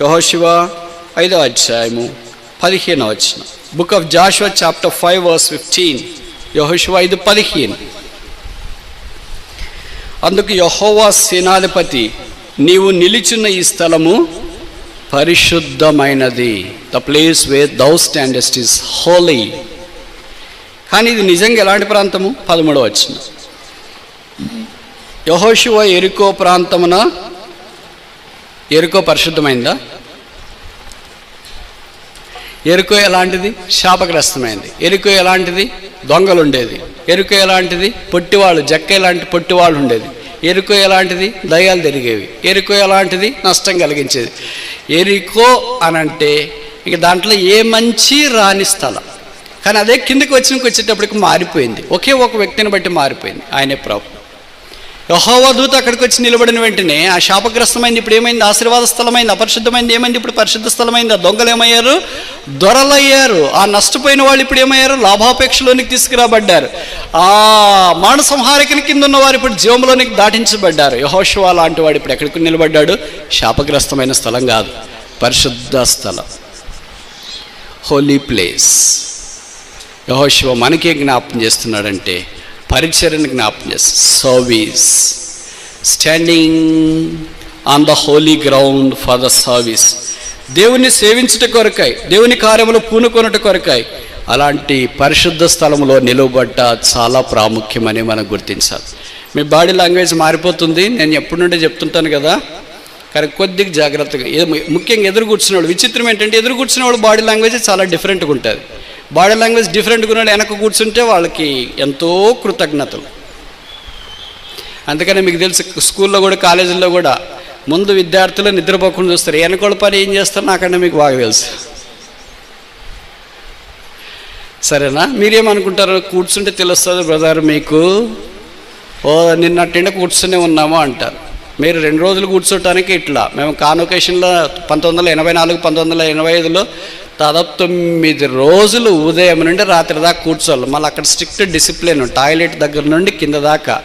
యహోశివ ఐదో అధ్యాయము పదిహేను వచ్చిన book of Joshua chapter five verse fifteen యహోశివ ఐదు పదిహేను. అందుకు యహోవా సేనాధిపతి నీవు నిలిచిన ఈ స్థలము పరిశుద్ధమైనది. The place where thou standest is holy కానీ ఇది నిజంగా ఎలాంటి ప్రాంతము? పదమూడవ వచ్చిన యహోశివ ఎరుకో ప్రాంతమున ఎరుకో పరిశుద్ధమైందా? ఎరుకో ఎలాంటిది? శాపగ్రస్తమైంది. ఎరుకో ఎలాంటిది? దొంగలు ఉండేది ఎరుకో ఎలాంటిది? పొట్టివాళ్ళు జక్క ఎలాంటి పొట్టివాళ్ళు ఉండేది ఎరుకో ఎలాంటిది? దయాలు తిరిగేవి. ఎరుకో ఎలాంటిది? నష్టం కలిగించేది. ఎరుకో అనంటే ఇక దాంట్లో ఏ మంచి రాని స్థలం. కానీ అదే కిందకి వచ్చినకి వచ్చేటప్పటికి మారిపోయింది. ఒకే ఒక వ్యక్తిని బట్టి మారిపోయింది. ఆయనే ప్రభు. యహోవా దూత అక్కడికి వచ్చి నిలబడిన వెంటనే ఆ శాపగ్రస్తమైంది ఇప్పుడు ఏమైంది? ఆశీర్వాద స్థలమైంది? అపరిశుద్ధమైంది ఏమైంది? ఇప్పుడు పరిశుద్ధ స్థలమైంది? ఆ దొంగలు ఏమయ్యారు? దొరలయ్యారు. ఆ నష్టపోయిన వాళ్ళు ఇప్పుడు ఏమయ్యారు? లాభాపేక్షలోనికి తీసుకురాబడ్డారు. ఆ మాన సంహారకుని కింద ఉన్న వారు ఇప్పుడు జీవంలోనికి దాటించబడ్డారు. యహోశివా లాంటి వాడు ఇప్పుడు ఎక్కడికి నిలబడ్డాడు? శాపగ్రస్తమైన స్థలం కాదు. పరిశుద్ధ స్థలం. హోలీ ప్లేస్ యహోశివ మనకే జ్ఞాపం చేస్తున్నాడంటే పరిచర్ని జ్ఞాపం చేస్తాడు service standing on the holy ground for the service దేవుని సేవించుట కొరకాయి దేవుని కార్యములు పూనుకొనుట కొరకాయి అలాంటి పరిశుద్ధ స్థలంలో నిలువబడ్డ చాలా ప్రాముఖ్యమని మనం గుర్తించాలి. మీ బాడీ లాంగ్వేజ్ మారిపోతుంది నేను ఎప్పటి నుండి చెప్తుంటాను కదా. కానీ కొద్దిగా జాగ్రత్తగా ముఖ్యంగా ఎదురు కూర్చున్నవాడు విచిత్రం ఏంటంటే ఎదురు కూర్చున్నవాడు బాడీ లాంగ్వేజ్ చాలా డిఫరెంట్గా ఉంటుంది. బాడీ లాంగ్వేజ్ డిఫరెంట్గా ఉన్నాడు వెనక కూర్చుంటే వాళ్ళకి ఎంతో కృతజ్ఞతలు. అందుకని మీకు తెలుసు స్కూల్లో కూడా కాలేజీల్లో కూడా ముందు విద్యార్థులు నిద్రపోకుండా చూస్తారు. వెనకోళ్ళ పని ఏం చేస్తారు? నాకంటే మీకు బాగా తెలుసు. సరేనా? మీరేమనుకుంటారు? కూర్చుంటే తెలుస్తుంది బ్రదర్ మీకు? ఓ నిన్నట్టిండ కూర్చునే ఉన్నాము అంటారు. మీరు రెండు రోజులు కూర్చోటానికి ఇట్లా. మేము కాన్వకేషన్లో పంతొమ్మిది వందల ఎనభై నాలుగు పంతొమ్మిది వందల ఎనభై ఐదులో దాదాపు తొమ్మిది రోజులు ఉదయం నుండి రాత్రి దాకా కూర్చోవాలి. మళ్ళీ అక్కడ స్ట్రిక్ట్ డిసిప్లిన్ టాయిలెట్ దగ్గర నుండి కింద దాకా.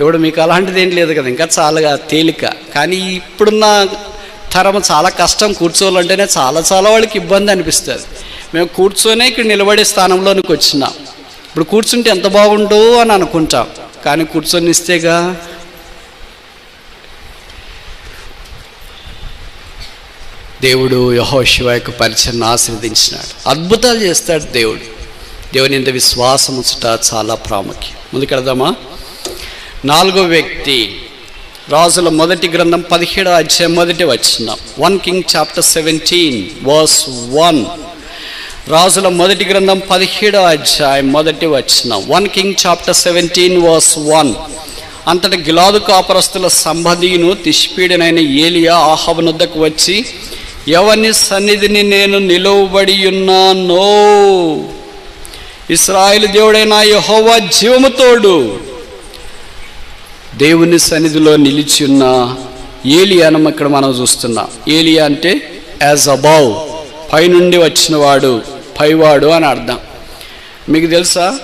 ఇప్పుడు మీకు అలాంటిది ఏం లేదు కదా ఇంకా చాలా తేలిక. కానీ ఇప్పుడున్న తరం చాలా కష్టం కూర్చోవాలంటేనే చాలా చాలా వాళ్ళకి ఇబ్బంది అనిపిస్తుంది. మేము కూర్చొనే ఇక్కడ నిలబడే స్థానంలోనికి వచ్చినాం. ఇప్పుడు కూర్చుంటే ఎంత బాగుండు అని అనుకుంటాం. కానీ కూర్చొని ఇస్తేగా దేవుడు యహోశివ యొక్క పరిచయం ఆశీర్వదించినాడు. అద్భుతాలు చేస్తాడు దేవుడు. దేవుని ఇంత విశ్వాసం ఉంచుట చాలా ప్రాముఖ్యం. ముందుకెడదామా నాలుగో వ్యక్తి రాజుల మొదటి గ్రంథం పదిహేడో అధ్యాయం మొదటి వచ్చిన one king chapter seventeen verse one. రాజుల మొదటి గ్రంథం పదిహేడో అధ్యాయం మొదటి వచ్చిన one king chapter seventeen verse one. అంతటి గిలాదు కాపరస్తుల సంబంధిను తిష్పీడనైన ఏలియా ఆహవనుద్దకు వచ్చి ఎవని సన్నిధిని నేను నిలువబడి ఉన్నానో? ఇస్రాయిల్ దేవుడైన యెహోవా జీవముతోడు దేవుని సన్నిధిలో నిలిచి ఉన్న ఏలియాను ఇక్కడ మనం చూస్తున్నాం. ఏలియా అంటే యాజ్ అబౌవ్ పైనుండి వచ్చినవాడు పైవాడు అని అర్థం. మీకు తెలుసా?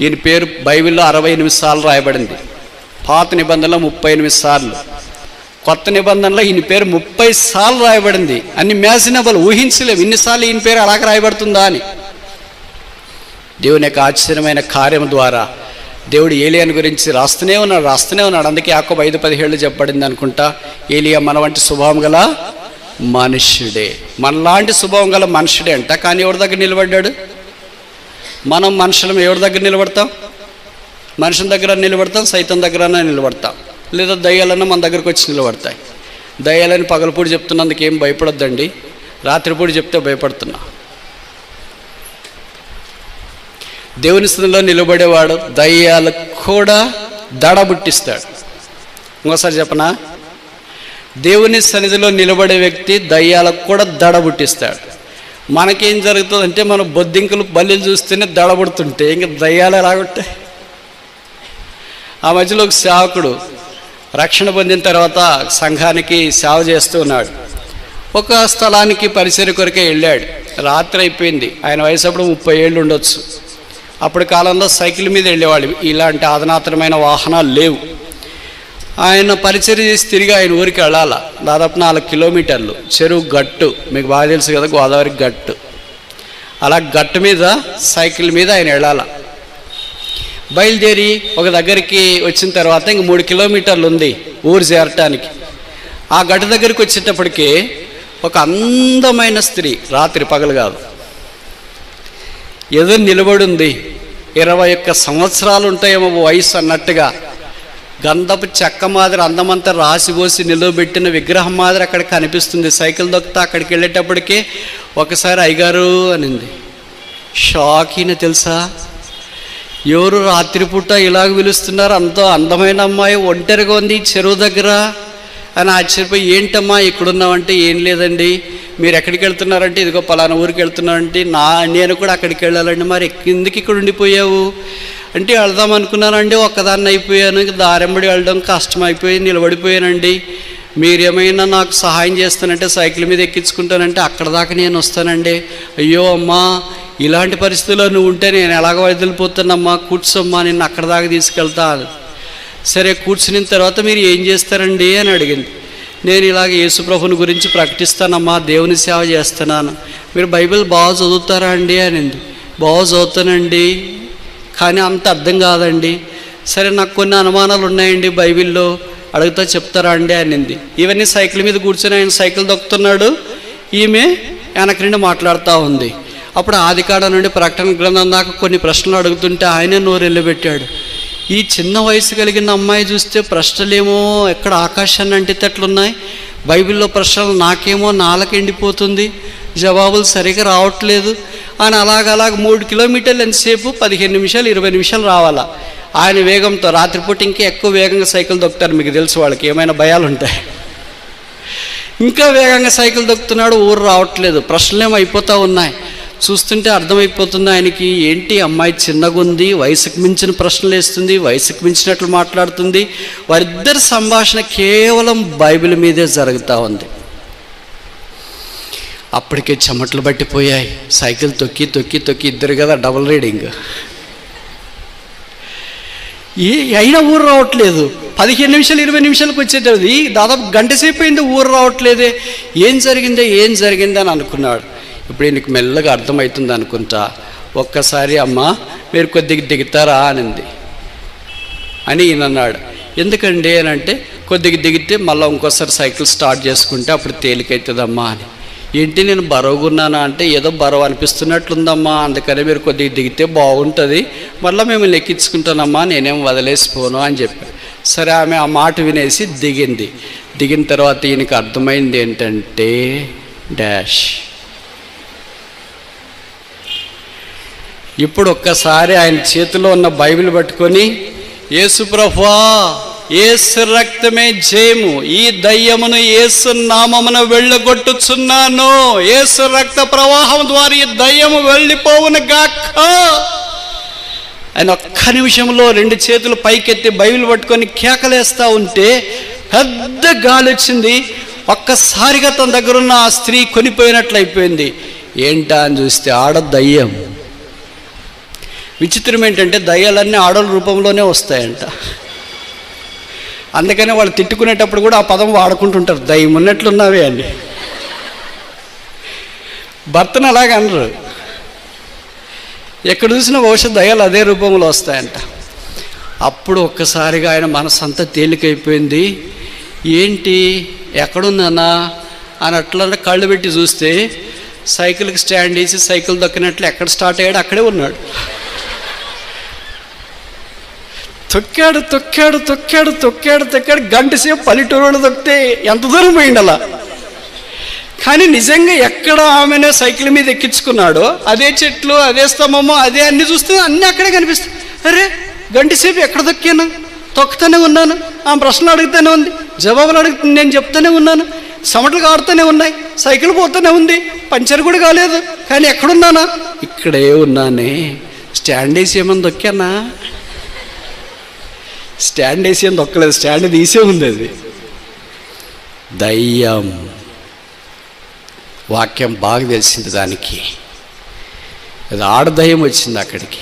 ఈయన పేరు బైబిల్లో అరవై ఎనిమిది సార్లు రాయబడింది. పాత నిబంధనలో ముప్పై ఎనిమిది సార్లు. కొత్త నిబంధనలో ఈయన పేరు ముప్పై సార్లు రాయబడింది. అన్ని మ్యాజినబుల్ ఊహించలేము. ఇన్నిసార్లు ఈయన పేరు అలాగ రాయబడుతుందా అని. దేవుని యొక్క ఆశ్చర్యమైన కార్యం ద్వారా దేవుడు ఏలియాని గురించి రాస్తూనే ఉన్నాడు రాస్తూనే ఉన్నాడు. అందుకే యాకోబు ఐదు పదిహేళ్ళు చెప్పబడింది అనుకుంటా ఏలియా మన వంటి స్వభావం గల మనుష్యుడే. మనలాంటి స్వభావం గల మనుషుడే అంట. కానీ ఎవరి దగ్గర నిలబడ్డాడు? మనం మనుషులం ఎవరి దగ్గర నిలబడతాం? మనుషుల దగ్గర నిలబడతాం సైతం దగ్గర నిలబడతాం. లేదా దయ్యాలన్నా మన దగ్గరకు వచ్చి నిలబడతాయి. దయ్యాలని పగలపూడి చెప్తున్నందుకు ఏం భయపడొద్దండి. రాత్రిపూడి చెప్తే భయపడుతున్నా. దేవుని స్థితిలో నిలబడేవాడు దయ్యాలకు కూడా దడ పుట్టిస్తాడు. ఇంకోసారి చెప్పనా? దేవుని సన్నిధిలో నిలబడే వ్యక్తి దయ్యాలకు కూడా దడ పుట్టిస్తాడు. మనకేం జరుగుతుందంటే మన బొద్దింకలు బల్లిలు చూస్తేనే దడబడుతుంటే ఇంక దయ్యాలు ఎలాగుంటాయి ఆ మధ్యలో ఒక సేవకుడు రక్షణ పొందిన తర్వాత సంఘానికి సేవ చేస్తూ ఉన్నాడు. ఒక స్థలానికి పరిసర కొరకే వెళ్ళాడు. రాత్రి అయిపోయింది. ఆయన వయసు అప్పుడు ముప్పై ఏళ్ళు ఉండొచ్చు. అప్పుడు కాలంలో సైకిల్ మీద వెళ్ళేవాళ్ళు. ఇలాంటి ఆధునాతనమైన వాహనాలు లేవు. ఆయన పరిచయం చేసి తిరిగి ఆయన ఊరికి వెళ్ళాల? దాదాపు నాలుగు కిలోమీటర్లు. చెరువు గట్టు. మీకు బాగా తెలుసు కదా గోదావరి గట్టు. అలా గట్టు మీద సైకిల్ మీద ఆయన వెళ్ళాల? బయలుదేరి ఒక దగ్గరికి వచ్చిన తర్వాత ఇంక మూడు కిలోమీటర్లు ఉంది ఊరు చేరటానికి. ఆ గడ్డ దగ్గరికి వచ్చేటప్పటికి ఒక అందమైన స్త్రీ రాత్రి పగలు కాదు. ఏదో నిలబడి ఉంది ఇరవై ఒక్క సంవత్సరాలు ఉంటాయేమో వయసు అన్నట్టుగా. గంధపు చెక్క మాదిరి అందమంతా రాసిపోసి నిలవబెట్టిన విగ్రహం మాదిరి అక్కడ కనిపిస్తుంది. సైకిల్ దొక్కుతా అక్కడికి వెళ్ళేటప్పటికే ఒకసారి అయ్యగారు అనింది. షాక్ ఈయన తెలుసా? ఎవరు రాత్రిపూట ఇలాగ పిలుస్తున్నారు? అంత అందమైన అమ్మాయి ఒంటరిగా ఉంది చెరువు దగ్గర. అని ఆశ్చర్యపోయి ఏంటమ్మా ఇక్కడున్నామంటే ఏం లేదండి? మీరు ఎక్కడికి వెళ్తున్నారంటే ఇదిగో పలానా ఊరికి వెళ్తున్నారంటే నా నేను కూడా అక్కడికి వెళ్ళాలండి. మరి ఎందుకు ఇక్కడ ఉండిపోయావు? అంటే వెళ్దాం అనుకున్నానండి ఒక్కదాన్ని అయిపోయాను. దారెంబడి వెళ్ళడం కష్టం అయిపోయి నిలబడిపోయానండి. మీరేమైనా నాకు సహాయం చేస్తానంటే సైకిల్ మీద ఎక్కించుకుంటానంటే అక్కడ దాకా నేను వస్తానండి. అయ్యో అమ్మా ఇలాంటి పరిస్థితుల్లో నువ్వు ఉంటే నేను ఎలాగ వదిలిపోతానమ్మా కూర్చోమ్మా నిన్ను అక్కడ దాకా తీసుకెళ్తా సరే కూర్చుని తర్వాత మీరు ఏం చేస్తారండి అని అడిగింది. నేను ఇలాగ యేసుప్రభుని గురించి ప్రకటిస్తానమ్మా దేవుని సేవ చేస్తున్నాను. మీరు బైబిల్ బాగా చదువుతారా అండి అనింది. బాగా చదువుతానండి కానీ అంత అర్థం కాదండి. సరే నాకు కొన్ని అనుమానాలు ఉన్నాయండి బైబిల్లో. అడుగుతా చెప్తారా అండి అనింది. ఇవన్నీ సైకిల్ మీద కూర్చొని ఆయన సైకిల్ దొక్కుతున్నాడు. ఈమె వెనక నుండి మాట్లాడుతూ ఉంది. అప్పుడు ఆదికాడ నుండి ప్రకటన గ్రంథం దాకా కొన్ని ప్రశ్నలు అడుగుతుంటే ఆయనే నోరు పెట్టాడు ఈ చిన్న వయసు కలిగిన అమ్మాయి చూస్తే ప్రశ్నలేమో ఎక్కడ ఆకాశాన్ని అంటితేట్లున్నాయి? బైబిల్లో ప్రశ్నలు నాకేమో నాలకు ఎండిపోతుంది జవాబులు సరిగా రావట్లేదు. అని అలాగలాగ మూడు కిలోమీటర్లు ఎంతసేపు? పదిహేను నిమిషాలు ఇరవై నిమిషాలు రావాలా? ఆయన వేగంతో రాత్రిపూట ఇంకా ఎక్కువ వేగంగా సైకిల్ దొక్కుతారు మీకు తెలుసు వాళ్ళకి ఏమైనా భయాలు ఉంటాయి ఇంకా వేగంగా సైకిల్ దొక్కుతున్నాడు ఊరు రావట్లేదు. ప్రశ్నలేమో అయిపోతూ ఉన్నాయి. చూస్తుంటే అర్థమైపోతుంది ఆయనకి ఏంటి అమ్మాయి చిన్నగుంది వయసుకు మించిన ప్రశ్నలు వేస్తుంది వయసుకు మించినట్లు మాట్లాడుతుంది. వారిద్దరి సంభాషణ కేవలం బైబిల్ మీదే జరుగుతూ ఉంది. అప్పటికే చెమట్లు పట్టిపోయాయి. సైకిల్ తొక్కి తొక్కి తొక్కి ఇద్దరు కదా డబుల్ రీడింగ్. ఏ అయినా ఊరు రావట్లేదు. పదిహేను నిమిషాలు ఇరవై నిమిషాలకు వచ్చేటది. దాదాపు గంట సేపు అయింది ఊరు రావట్లేదే. ఏం జరిగిందే ఏం జరిగిందే అని అనుకున్నాడు. ఇప్పుడు నీకు మెల్లగా అర్థమవుతుంది అనుకుంటా. ఒక్కసారి అమ్మ మీరు కొద్దిగా దిగుతారా అనింది. అని ఈయన అన్నాడు. ఎందుకండి అని అంటే కొద్దిగా దిగితే మళ్ళీ ఇంకోసారి సైకిల్ స్టార్ట్ చేసుకుంటే అప్పుడు తేలికవుతుందమ్మా అని. ఏంటి నేను బరువుగున్నానా అంటే ఏదో బరువు అనిపిస్తున్నట్లుందమ్మా అందుకని మీరు కొద్దిగా దిగితే బాగుంటుంది. మళ్ళీ మేము లెక్కించుకుంటానమ్మా నేనేం వదిలేసిపోను అని చెప్పాను సరే ఆమె ఆ మాట వినేసి దిగింది. దిగిన తర్వాత ఈయనకి అర్థమైంది ఏంటంటే డాష్. ఇప్పుడు ఒక్కసారి ఆయన చేతిలో ఉన్న బైబిల్ పట్టుకొని ఏసుప్రభా ఏసు రక్తమే జయము. ఈ దయ్యమును ఏసు నామమున వెళ్ళగొట్టుచున్నాను. ఏసు రక్త ప్రవాహం ద్వారా ఈ దయ్యము వెళ్ళిపోవును గాక. ఆయన ఒక్క నిమిషంలో రెండు చేతులు పైకెత్తి బైబిల్ పట్టుకొని కేకలేస్తూ ఉంటే పెద్ద గాలి వచ్చింది. ఒక్కసారిగా తన దగ్గర ఉన్న ఆ స్త్రీ కొనిపోయినట్లు అయిపోయింది ఏంటా? అని చూస్తే ఆడ దయ్యం విచిత్రం ఏంటంటే దయ్యాలన్నీ ఆడల రూపంలోనే వస్తాయంట. అందుకనే వాళ్ళు తిట్టుకునేటప్పుడు కూడా ఆ పదం వాడుకుంటుంటారు. దయ్యం ఉన్నట్లున్నావే అని. భర్తను అలాగే అనరు. ఎక్కడ చూసినా బహుశా దయ్యాలు అదే రూపంలో వస్తాయంట. అప్పుడు ఒక్కసారిగా ఆయన మనసంతా తేలికైపోయింది. ఏంటి? ఎక్కడుందన్నా అని అట్లా కళ్ళు పెట్టి చూస్తే సైకిల్కి స్టాండ్ వేసి సైకిల్ దక్కినట్లు ఎక్కడ స్టార్ట్ అయ్యాడు అక్కడే ఉన్నాడు. తొక్కాడు తొక్కాడు తొక్కాడు తొక్కాడు తొక్కాడు. గంట సేపు పల్లెటూరు తొక్కితే ఎంత దూరం పోయింది అలా? కానీ నిజంగా ఎక్కడ ఆమెను సైకిల్ మీద ఎక్కించుకున్నాడో అదే చెట్లు అదే స్తంభము అదే అన్ని చూస్తే అన్నీ అక్కడే కనిపిస్తాయి. అరే గంట సేపు ఎక్కడ తొక్కాను? తొక్కుతూనే ఉన్నాను. ఆ ప్రశ్నలు అడుగుతూనే ఉంది. జవాబులు అడుగుతూ నేను చెప్తూనే ఉన్నాను. సమటలు కాడుతూనే ఉన్నాయి. సైకిల్ పోతూనే ఉంది. పంచర్ కూడా కాలేదు. కానీ ఎక్కడున్నానా? ఇక్కడే ఉన్నానే. స్టాండ్ వేసి ఏమని తొక్కానా? స్టాండ్ వేసి ఒక్కలేదు స్టాండ్ తీసే ఉంది అది. దయ్యం. వాక్యం బాగా తెలిసింది దానికి. అది ఆడదయం వచ్చింది అక్కడికి.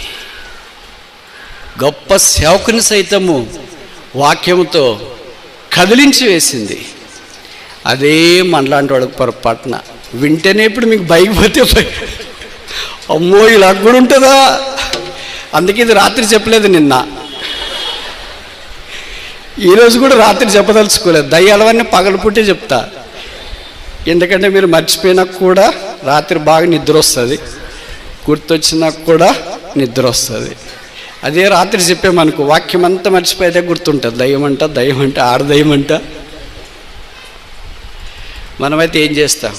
గొప్ప సేవకుని సైతము వాక్యంతో కదిలించి వేసింది. అదే మనలాంటి వాడికి పొరపాటున. వింటేనే ఇప్పుడు మీకు బైక్ పోతే అమ్మో ఇలా కూడా ఉంటుందా? అందుకే ఇది రాత్రి చెప్పలేదు నిన్న. ఈరోజు కూడా రాత్రి చెప్పదలుచుకోలేదు. దయ్యాలవన్నీ పగలపుట్టే చెప్తా. ఎందుకంటే మీరు మర్చిపోయినా కూడా రాత్రి బాగా నిద్ర వస్తుంది. గుర్తొచ్చినా కూడా నిద్ర వస్తుంది. అదే రాత్రి చెప్పామనుకో వాక్యం అంతా మర్చిపోయితే గుర్తుంటుంది. దయ్యం అంట దయ్యం అంట ఆడదయ్యం అంట మనమైతే ఏం చేస్తాం?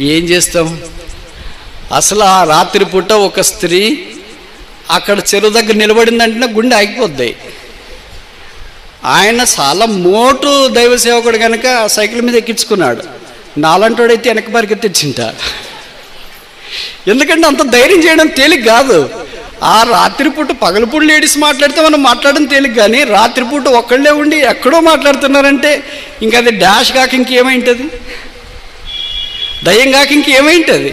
ఏం చేస్తాం? అసలు ఆ రాత్రి పూట ఒక స్త్రీ అక్కడ చెరువు దగ్గర నిలబడిందంటే గుండె ఆగిపోద్ది. ఆయన చాలా మోటు దైవ సేవకుడు కనుక సైకిల్ మీద ఎక్కించుకున్నాడు. నాలంటోడైతే వెనక పరిగెత్తించింట ఎందుకంటే అంత ధైర్యం చేయడం తేలిక కాదు. ఆ రాత్రిపూట పగలపూట లేడీస్ మాట్లాడితే మనం మాట్లాడడం తేలిక కానీ రాత్రిపూట ఒక్కళ్ళే ఉండి ఎక్కడో మాట్లాడుతున్నారంటే ఇంకా అది డాష్ కాక ఇంకేమైంటుంది? దయ్యం కాక ఇంకేమైంటుంది?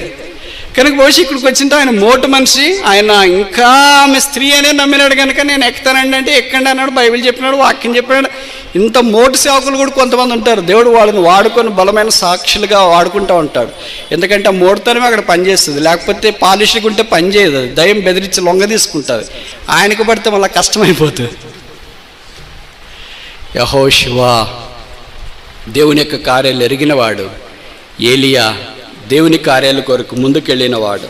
కనుక బహుశా ఇక్కడికి వచ్చింటే ఆయన మోటు మనిషి ఆయన ఇంకా ఆమె స్త్రీ అనే నమ్మినాడు కనుక నేను ఎక్కుతానండి అంటే ఎక్కండి అన్నాడు బైబిల్ చెప్పినాడు వాక్యం చెప్పినాడు. ఇంత మోటు సేవకులు కూడా కొంతమంది ఉంటారు. దేవుడు వాళ్ళని వాడుకొని బలమైన సాక్షులుగా వాడుకుంటూ ఉంటాడు. ఎందుకంటే ఆ మోటుతనమే అక్కడ పనిచేస్తుంది. లేకపోతే పాలిష్గా ఉంటే పని చేయదు. అది దయ్యం బెదిరించి లొంగ తీసుకుంటుంది. ఆయనకు పడితే మళ్ళీ కష్టమైపోతుంది. యహో శివా దేవుని యొక్క కార్యాలు ఎరిగినవాడు. ఏలియా దేవుని కార్యాల కొరకు ముందుకెళ్ళినవాడు